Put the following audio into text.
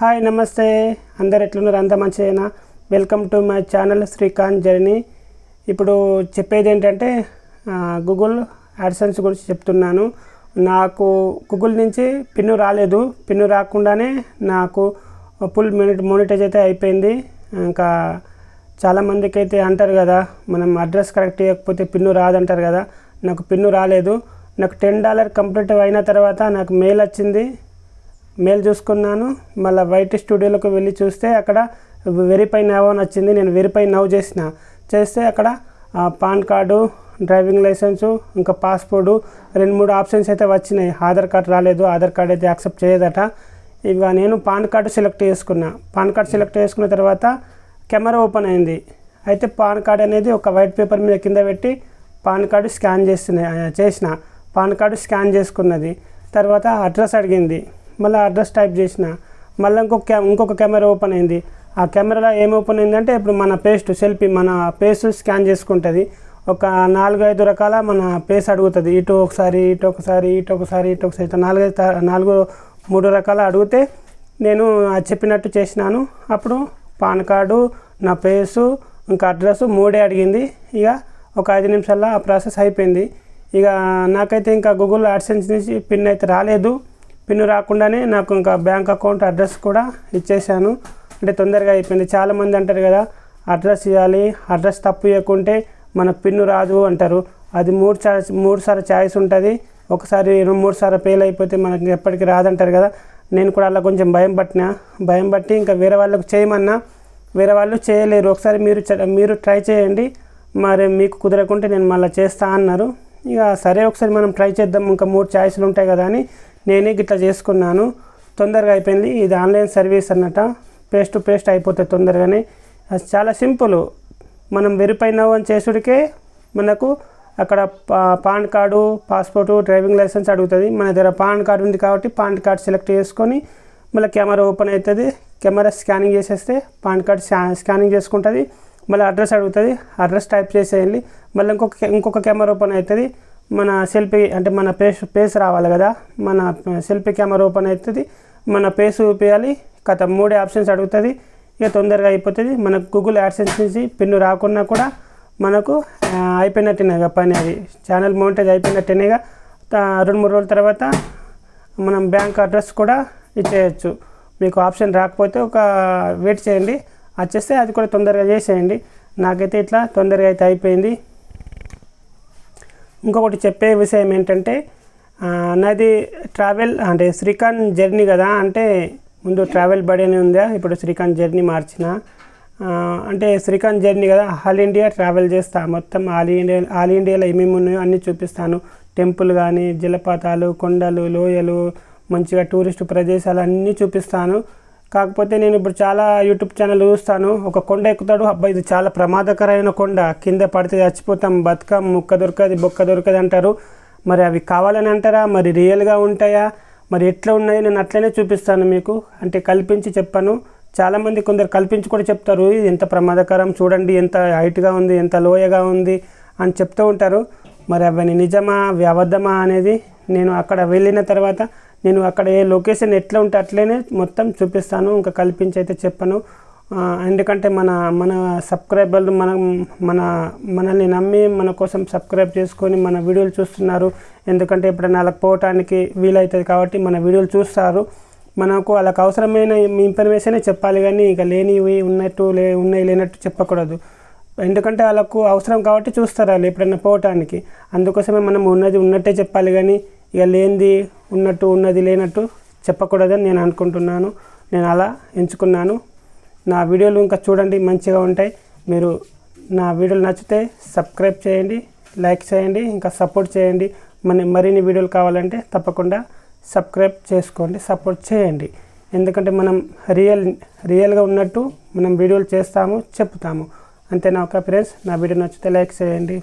Hi నమస్తే. అందరు ఎట్లున్నారు? అంత మంచిదేనా welcome to my channel Srikanth journey ఇప్పుడు చెప్పేది ఏంటంటే గూగుల్ యాడ్సెన్స్ గురించి చెప్తున్నాను. నాకు గూగుల్ నుంచి పిన్ను రాలేదు. పిన్ను రాకుండానే నాకు ఫుల్ మినిట్ మోనిటైజ్ అయితే అయిపోయింది. ఇంకా చాలామందికి అయితే అంటారు కదా మనం అడ్రస్ కరెక్ట్ చేయకపోతే పిన్ను రాదంటారు కదా. నాకు పిన్ను రాలేదు. నాకు టెన్ డాలర్ కంప్లీట్ అయిన తర్వాత నాకు మెయిల్ వచ్చింది. మెయిల్ చూసుకున్నాను. మళ్ళీ వైట్ స్టూడియోలోకి వెళ్ళి చూస్తే అక్కడ వెరిఫై నవ్ అని వచ్చింది. నేను వెరిఫై నవ్ చేసిన. చేస్తే అక్కడ పాన్ కార్డు డ్రైవింగ్ లైసెన్సు ఇంకా పాస్పోర్టు రెండు మూడు ఆప్షన్స్ అయితే వచ్చినాయి. ఆధార్ కార్డు రాలేదు. ఆధార్ కార్డు అయితే యాక్సెప్ట్ చేయదట. ఇక నేను పాన్ కార్డు సెలెక్ట్ చేసుకున్నా. పాన్ కార్డు సెలెక్ట్ చేసుకున్న తర్వాత కెమెరా ఓపెన్ అయింది. అయితే పాన్ కార్డ్ అనేది ఒక వైట్ పేపర్ మీద కింద పెట్టి పాన్ కార్డు స్కాన్ చేస్తున్నాయి చేసిన. పాన్ కార్డు స్కాన్ చేసుకున్నది. తర్వాత అడ్రస్ అడిగింది. మళ్ళీ అడ్రస్ టైప్ చేసిన మళ్ళీ ఇంకొక కె ఇంకొక కెమెరా ఓపెన్ అయింది. ఆ కెమెరాలో ఏం ఓపెన్ అయిందంటే ఇప్పుడు మన పేస్ట్ సెల్ఫీ మన పేస్ స్కాన్ చేసుకుంటుంది. ఒక నాలుగు ఐదు రకాల మన పేస్ అడుగుతుంది. ఇటు ఒకసారి ఇటు ఒకసారి ఇటు ఒకసారి ఇటు ఒకసారి ఇట్లా నాలుగైదు నాలుగు మూడు రకాల అడిగితే నేను అది చెప్పినట్టు చేసినాను. అప్పుడు పాన్ కార్డు నా పేసు ఇంకా అడ్రస్ మూడే అడిగింది. ఇక ఒక ఐదు నిమిషాల్లో ఆ ప్రాసెస్ అయిపోయింది. ఇక నాకైతే ఇంకా గూగుల్ యాడ్సెన్స్ నుంచి పిన్ అయితే రాలేదు. పిన్ రాకుండానే నాకు ఇంకా బ్యాంక్ అకౌంట్ అడ్రస్ కూడా ఇచ్చేసాను అంటే తొందరగా అయిపోయింది. చాలామంది అంటారు కదా అడ్రస్ ఇవ్వాలి అడ్రస్ తప్పు ఇవ్వకుంటే మన పిన్ను రాదు అంటారు. అది మూడు చాయిస్ మూడు సార్లు ఛాయిస్ ఉంటుంది. ఒకసారి రెండు మూడు సార్లు ఫెయిల్ అయిపోతే మనకి ఎప్పటికీ రాదంటారు కదా. నేను కూడా అలా కొంచెం భయం పట్టిన. భయం పట్టి ఇంకా వేరే వాళ్ళకు చేయమన్నా వేరే వాళ్ళు చేయలేరు. ఒకసారి మీరు మీరు ట్రై చేయండి. మరి మీకు కుదరకుంటే నేను మళ్ళీ చేస్తా అన్నారు. ఇక సరే ఒకసారి మనం ట్రై చేద్దాం. ఇంకా మూడు ఛాయిస్లు ఉంటాయి కదా అని నేనే గిట్లా చేసుకున్నాను. తొందరగా అయిపోయింది. ఇది ఆన్లైన్ సర్వీస్ అన్నట. పేస్ట్ టు పేస్ట్ అయిపోతుంది తొందరగానే. అది చాలా సింపుల్. మనం వెరిఫై నవ్ అని చేసుడికే మనకు అక్కడ పా- PAN card passport driving licence అడుగుతుంది. మన దగ్గర పాన్ కార్డు ఉంది కాబట్టి పాన్ కార్డు సెలెక్ట్ చేసుకొని మళ్ళీ కెమెరా ఓపెన్ అవుతుంది కెమెరా స్కానింగ్ చేసేస్తే పాన్ కార్డ్ స్కానింగ్ చేసుకుంటుంది. మళ్ళీ అడ్రస్ అడుగుతుంది. అడ్రస్ టైప్ చేసేయండి. మళ్ళీ ఇంకొక ఇంకొక కెమెరా ఓపెన్ అవుతుంది మన సెల్ఫీ అంటే మన పేస్ పేస్ రావాలి కదా. మన సెల్ఫీ కెమెరా ఓపెన్ అవుతుంది. మన పేస్ చూపించాలి కథ మూడే ఆప్షన్స్ అడుగుతుంది. ఇక తొందరగా అయిపోతుంది. మనకు గూగుల్ యాడ్సెన్స్ నుంచి పిన్ను రాకున్నా కూడా మనకు ఆ, అయిపోయినట్టేనేగా పని అది. ఛానల్ మౌంటేజ్ అయిపోయినట్టేనేగా రెండు మూడు రోజుల తర్వాత మనం బ్యాంక్ అడ్రస్ కూడా ఇచ్చేయచ్చు. మీకు ఆప్షన్ రాకపోతే ఒక వెయిట్ చేయండి. వచ్చేస్తే అది కూడా తొందరగా చేసేయండి. నాకైతే ఇట్లా తొందరగా అయితే అయిపోయింది. ఇంకొకటి చెప్పే విషయం ఏంటంటే నాది ట్రావెల్ అంటే శ్రీకాంత్ జర్నీ కదా అంటే ముందు ట్రావెల్ బడి అని ఉందా ఇప్పుడు శ్రీకాంత్ జర్నీ మార్చిన? అంటే శ్రీకాంత్ జర్నీ కదా ఆల్ ఇండియా ట్రావెల్ చేస్తా మొత్తం ఆల్ ఇండియా ఆల్ ఇండియాలో ఏమేమి ఉన్నాయో అన్నీ చూపిస్తాను. టెంపుల్ కానీ జలపాతాలు కొండలు లోయలు మంచిగా టూరిస్ట్ ప్రదేశాలు అన్నీ చూపిస్తాను. కాకపోతే నేను ఇప్పుడు చాలా యూట్యూబ్ ఛానల్ చూస్తాను. ఒక కొండ ఎక్కుతాడు. అబ్బాయి ఇది చాలా ప్రమాదకరమైన కొండ. కింద పడితే చచ్చిపోతాం. బతుకం ముక్క దొరకది బొక్క దొరకది అంటారు. మరి అవి కావాలని అంటారా? మరి రియల్గా ఉంటాయా? మరి ఎట్లా ఉన్నాయో? నేను అట్లనే చూపిస్తాను మీకు. అంటే కల్పించి చెప్పాను. చాలామంది కొందరు కల్పించి కూడా చెప్తారు. ఇది ఎంత ప్రమాదకరం చూడండి ఎంత హైట్గా ఉంది ఎంత లోయగా ఉంది అని చెప్తూ ఉంటారు. మరి అవన్నీ నిజమా? అవి అబద్ధమా అనేది నేను అక్కడ వెళ్ళిన తర్వాత నేను అక్కడ ఏ లొకేషన్ ఎట్లా ఉంటే అట్లనే మొత్తం చూపిస్తాను ఇంకా కల్పించి అయితే చెప్పను. ఎందుకంటే మన మన సబ్స్క్రైబర్లు మన మన మనల్ని నమ్మి మన కోసం సబ్స్క్రైబ్ చేసుకొని మన వీడియోలు చూస్తున్నారు. ఎందుకంటే ఎప్పుడైనా వాళ్ళకి పోవటానికి వీలవుతుంది కాబట్టి మన వీడియోలు చూస్తారు. మనకు వాళ్ళకి అవసరమైన ఇన్ఫర్మేషనే చెప్పాలి కానీ ఇక లేనివి ఉన్నట్టు లే ఉన్నాయి లేనట్టు చెప్పకూడదు. ఎందుకంటే వాళ్ళకు అవసరం కాబట్టి చూస్తారు వాళ్ళు ఎప్పుడైనా పోవటానికి. అందుకోసమే మనం ఉన్నది ఉన్నట్టే చెప్పాలి కానీ ఇక లేనిది ఉన్నట్టు ఉన్నది లేనట్టు చెప్పకూడదని నేను అనుకుంటున్నాను. నేను అలా ఎంచుకున్నాను. నా వీడియోలు ఇంకా చూడండి మంచిగా ఉంటాయి. మీరు నా వీడియోలు నచ్చితే సబ్స్క్రైబ్ చేయండి లైక్ చేయండి ఇంకా సపోర్ట్ చేయండి. మన మరిన్ని వీడియోలు కావాలంటే తప్పకుండా సబ్స్క్రైబ్ చేసుకోండి సపోర్ట్ చేయండి. ఎందుకంటే మనం రియల్ రియల్గా ఉన్నట్టు మనం వీడియోలు చేస్తాము చెప్తాము అంతేనా ఒక ఫ్రెండ్స్ నా వీడియో నచ్చితే లైక్ చేయండి.